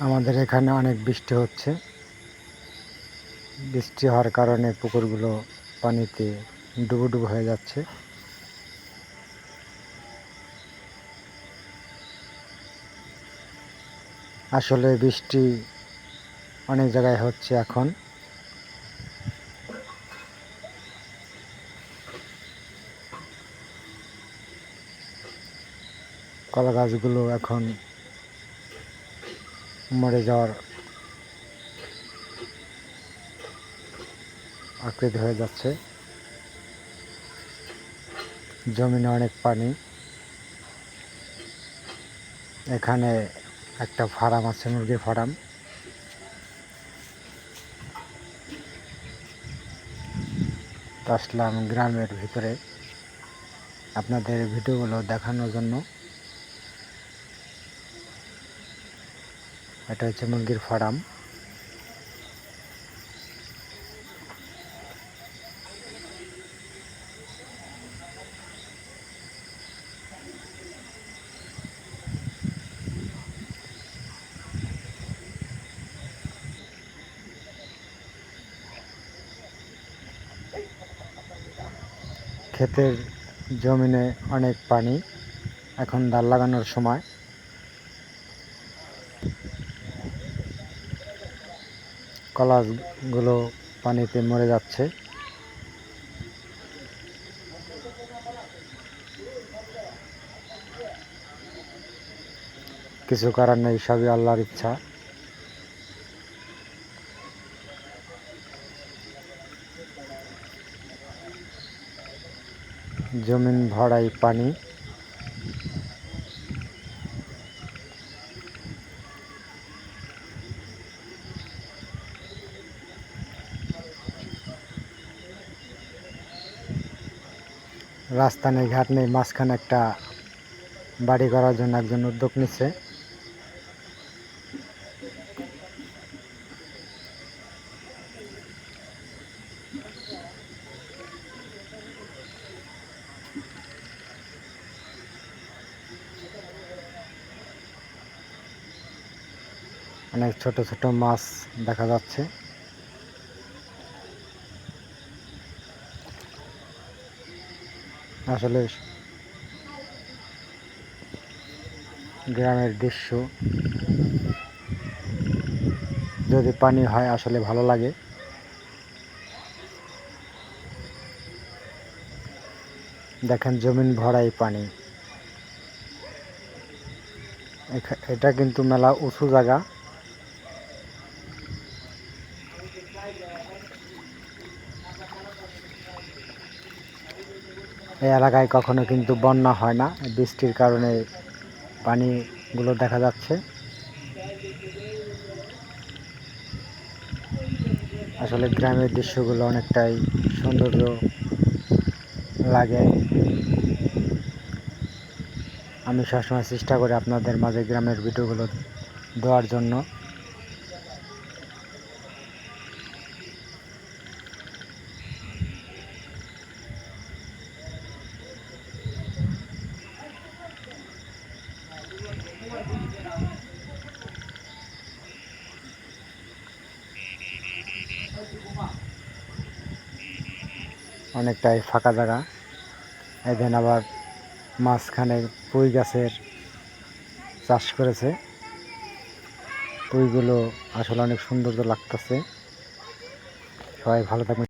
আমাদের এখানে অনেক বৃষ্টি হচ্ছে। বৃষ্টি হওয়ার কারণে পুকুরগুলো পানিতে ডুবো হয়ে যাচ্ছে। আসলে বৃষ্টি অনেক জায়গায় হচ্ছে এখন। কলা গাছগুলো এখন মরে যাওয়ার আকৃতি হয়ে যাচ্ছে। জমিনে অনেক পানি। এখানে একটা ফার্ম আছে মুরগির ফার্ম। আসলাম গ্রামের ভিতরে। আপনাদের ভিডিওগুলো দেখানোর জন্য এটা হচ্ছে মুরগির ফার্ম। ক্ষেতের জমিনে অনেক পানি এখন ডাল লাগানোর সময়। কলাগুলো পানিতে মরে যাচ্ছে। কিছু করার নেই সবই আল্লাহর ইচ্ছা। জমিন ভরাই পানি। রাস্তা নেই, ঘাট নেই, মাঝখানে একটা বাড়ি করার জন্য একজন উদ্যোগ নিচ্ছে। অনেক ছোট ছোট মাছ দেখা যাচ্ছে। আসলে গ্রামের দৃশ্য। যদি পানি হয়, আসলে ভালো লাগে। দেখেন জমিন ভরাই পানি। এটা কিন্তু মেলা উঁচু জায়গা। এই এলাকায় কখনো কিন্তু বন্যা হয় না, বৃষ্টির কারণে পানিগুলো দেখা যাচ্ছে। আসলে গ্রামের দৃশ্যগুলো অনেকটাই সৌন্দর্য লাগে। আমি সবসময় চেষ্টা করি আপনাদের মাঝে গ্রামের ভিডিওগুলো দেওয়ার জন্য। অনেকটাই ফাঁকা জায়গা। এখানে আবার মাঝখানে পুঁই গাছের চাষ করেছে। পুঁইগুলো আসলে অনেক সৌন্দর্য লাগতেছে। সবাই ভালো থাকবেন।